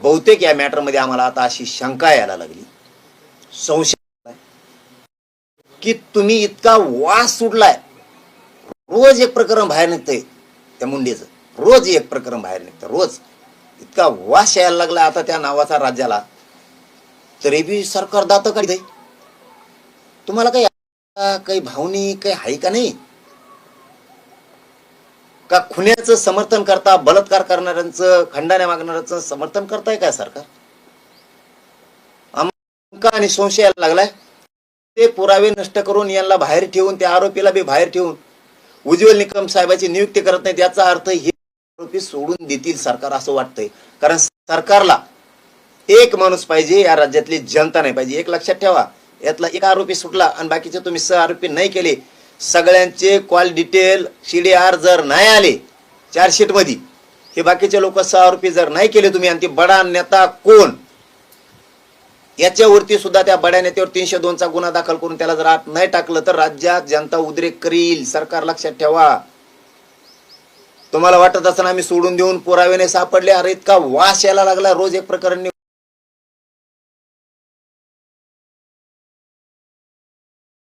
बहुतेक या मॅटरमध्ये आम्हाला आता अशी शंका यायला लागली. संशय की तुम्ही इतका वास सुटलाय. रोज एक प्रकरण बाहेर निघतंय त्या मुंडेचं. रोज एक प्रकरण बाहेर निघतं रोज. इतका वास यायला लागला आता त्या नावाचा राज्याला. तरी बी सरकार दात काढते तुम्हाला काही काही भावनी काही आहे का नाही? का खुन्याचं समर्थन करता बलात्कार करणाऱ्यांचं खंडाने मागणाऱ्यांचं समर्थन करताय काय सरकार? आम्हाला आणि संशय यायला लागलाय. ते पुरावे नष्ट करून यांना बाहेर ठेवून त्या आरोपीला बी बाहेर ठेवून उज्ज्वल निकम साहेबाची नियुक्ती करत नाही याचा अर्थ हे आरोपी सोडून देतील सरकार असं वाटतंय. कारण सरकारला एक माणूस पाहिजे या राज्यातली जनता नाही पाहिजे. एक लक्षात ठेवा. यातला एक आरोपी सुटला आणि बाकीचे तुम्ही सह आरोपी नाही केले सगळ्यांचे कॉल डिटेल सीडीआर जर नाही आले चार्जशीटमध्ये हे बाकीचे लोक सहा रुपये जर नाही केले तुम्ही आणि ते बडा नेता कोण? याच्यावरती सुद्धा त्या बड्या नेत्यावर तीनशे दोनचा गुन्हा दाखल करून त्याला जर आत नाही टाकलं तर राज्यात जनता उद्रेक करील. सरकार लक्षात ठेवा. तुम्हाला वाटत असताना आम्ही सोडून देऊन पुराव्याने सापडले? अरे इतका वास यायला लागला. रोज एक प्रकरण